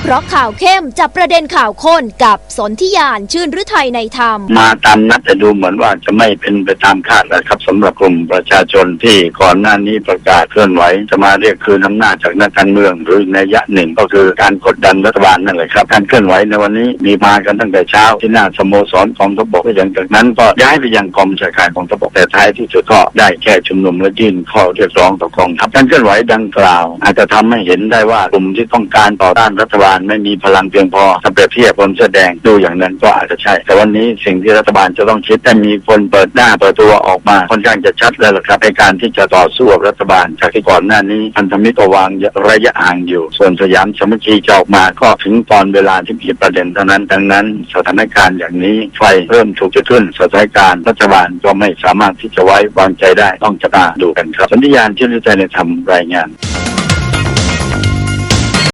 เคราะห์ข่าวเข้มจับประเด็นข่าวข้นกับสนธิยานชื่นฤทัยในธรรม มาตามนัดแต่ดูเหมือนว่าจะไม่เป็นไปตามคาดนะครับสำหรับกลุ่มประชาชนที่ก่อนหน้านี้ประกาศเคลื่อนไหวจะมาเรียกคืนอำนาจจากนักการเมืองหรือในยะหนึ่งก็คือการกดดันรัฐบาลนั่นแหละครับ การเคลื่อนไหวในวันนี้มีมากันตั้งแต่เช้าที่หน้าสโมสรกองทัพบกหลังจากนั้นก็ย้ายไปยังกองบัญชาการกองทัพบกแต่ท้ายที่สุดก็ได้แค่ชุมนุมและยื่นข้อเรียกร้องต่อกองทัพการเคลื่อนไหวดังกล่าว อาจจะทำให้เห็นได้ว่ากลุ่มที่ต้องการต่อต้านรัฐบาลไม่มีพลังเพียงพอถ้าเปรียบเทียบคนเสื้อแดงดูอย่างนั้นก็อาจจะใช่ แต่วันนี้สิ่งที่รัฐบาลจะต้องคิดแต่มีคนเปิดหน้าเปิดตัวออกมาค่อนข้างจะชัดแล้วล่ะครับในการที่จะต่อสู้กับรัฐบาล จากที่ก่อนหน้านี้พันธมิตรวางระยะห่างอยู่ ส่วนสยามสามัคคีจะออกมาก็ถึงตอนเวลาที่มีประเด็นเท่านั้นดังนั้น สถานการณ์อย่างนี้ไฟเริ่มถูกจุดขึ้นสถานการณ์รัฐบาลก็ไม่สามารถที่จะไว้วางใจได้ต้องจับตาดูกันครับสัญญาณที่นิจัยในทำรายงาน